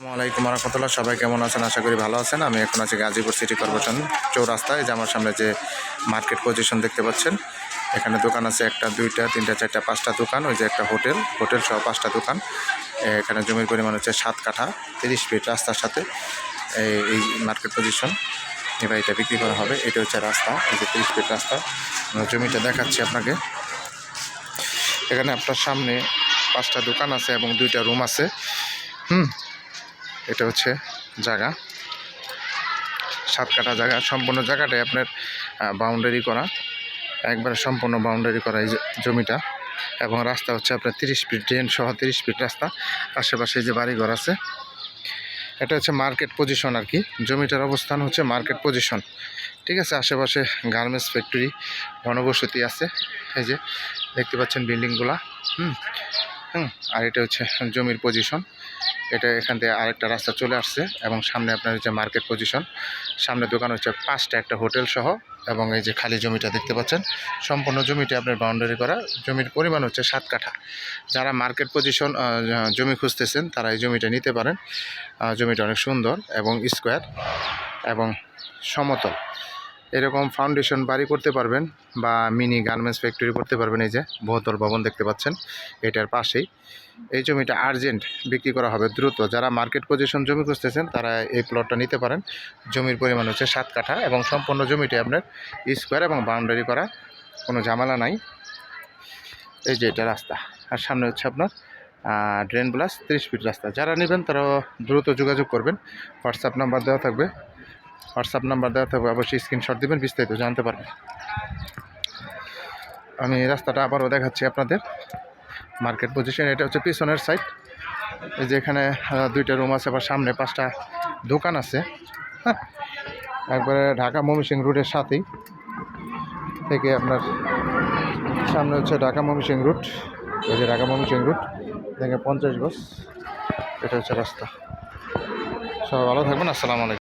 আসসালামাইকুম রহমতুল্লাহ। সবাই কেমন আছেন? আশা করি ভালো আছেন। আমি এখন আছি গাজীপুর সিটি কর্পোরেশন চৌরাস্তায়, যে আমার সামনে যে মার্কেট পজিশন দেখতে পাচ্ছেন। এখানে দোকান আছে একটা, দুইটা, তিনটা, চারটা, পাঁচটা দোকান, ওই যে একটা হোটেল হোটেল সহ পাঁচটা দোকান। এখানে জমির পরিমাণ হচ্ছে সাত কাঠা, তিরিশ ফিট রাস্তার সাথে এই- মার্কেট পজিশন। এবার এটা বিক্রি করা হবে। এটা হচ্ছে রাস্তা, এই যে তিরিশ ফিট রাস্তা। জমিটা দেখাচ্ছি আপনাকে। এখানে আপনার সামনে পাঁচটা দোকান আছে এবং দুইটা রুম আছে। হুম এটা হচ্ছে জায়গা। সাত কাটা জায়গা। সম্পূর্ণ জায়গাটাই আপনার বাউন্ডারি করা। একবারে সম্পূর্ণ বাউন্ডারি করা এই জমিটা। এবং রাস্তা হচ্ছে আপনার তিরিশ ফিট ড্রেন সহ তিরিশ ফিট রাস্তা। আশেপাশে যে বাড়িঘর আছে। এটা হচ্ছে মার্কেট পজিশন আর কি। জমিটার অবস্থান হচ্ছে মার্কেট পজিশন ঠিক আছে? আশেপাশে গার্মেন্টস ফ্যাক্টরি ঘনবসতি আছে। এই যে, দেখতে পাচ্ছেন বিল্ডিংগুলা হুম? হুম, আর এটা হচ্ছে জমির পজিশন এটা এখান থেকে আরেকটা রাস্তা চলে আসছে এবং সামনে আপনার হচ্ছে মার্কেট পজিশন সামনে দোকান হচ্ছে পাঁচটা একটা হোটেল সহ এবং এই যে খালি জমিটা দেখতে পাচ্ছেন, সম্পূর্ণ জমিটি আপনার বাউন্ডারি করা। জমির পরিমাণ হচ্ছে সাত কাঠা। যারা মার্কেট পজিশন জমি খুঁজতেছেন, তারা এই জমিটা নিতে পারেন। জমিটা অনেক সুন্দর এবং স্কোয়ার এবং সমতল। এরকম ফাউন্ডেশন বাড়ি করতে পারবেন বা মিনি গার্মেন্টস ফ্যাক্টরি করতে পারবেন, এই যে বহুতল ভবন দেখতে পাচ্ছেন, এটার পাশেই। এই জমিটা আর্জেন্ট বিক্রি করা হবে দ্রুত। যারা মার্কেট পজিশন জমি খুঁজতেছেন, তারা এই প্লটটা নিতে পারেন। জমির পরিমাণ হচ্ছে সাত কাঠা এবং সম্পূর্ণ জমিটি আপনার স্কোয়ার এবং বাউন্ডারি করা কোনো ঝামেলা নাই। এই যে এটা রাস্তা, আর সামনে হচ্ছে আপনার ড্রেন প্লাস তিরিশ ফিট রাস্তা। যারা নেবেন তারা দ্রুত যোগাযোগ করবেন। হোয়াটসঅ্যাপ নাম্বার দেওয়া থাকবে। হোয়াটসঅ্যাপ নাম্বার দেওয়া থাকবে অবশ্যই স্ক্রিনশট দেবেন, বিস্তারিত জানতে পারবেন। আমি রাস্তাটা আবারও দেখাচ্ছি আপনাদের। মার্কেট পজিশন এটা হচ্ছে পিছনের সাইড এই যে এখানে দুইটা রুম আছে, আবার সামনে পাঁচটা দোকান আছে। হ্যাঁ একবারে ঢাকা ময়মনসিং রুটের সাথেই। থেকে আপনার সামনে হচ্ছে ঢাকা ময়মনসিং রুট এই যে ঢাকা ময়মনসিং রুট থেকে পঞ্চাশ গজ। এটা হচ্ছে রাস্তা। সবাই ভালো থাকবেন, আসসালামু আলাইকুম।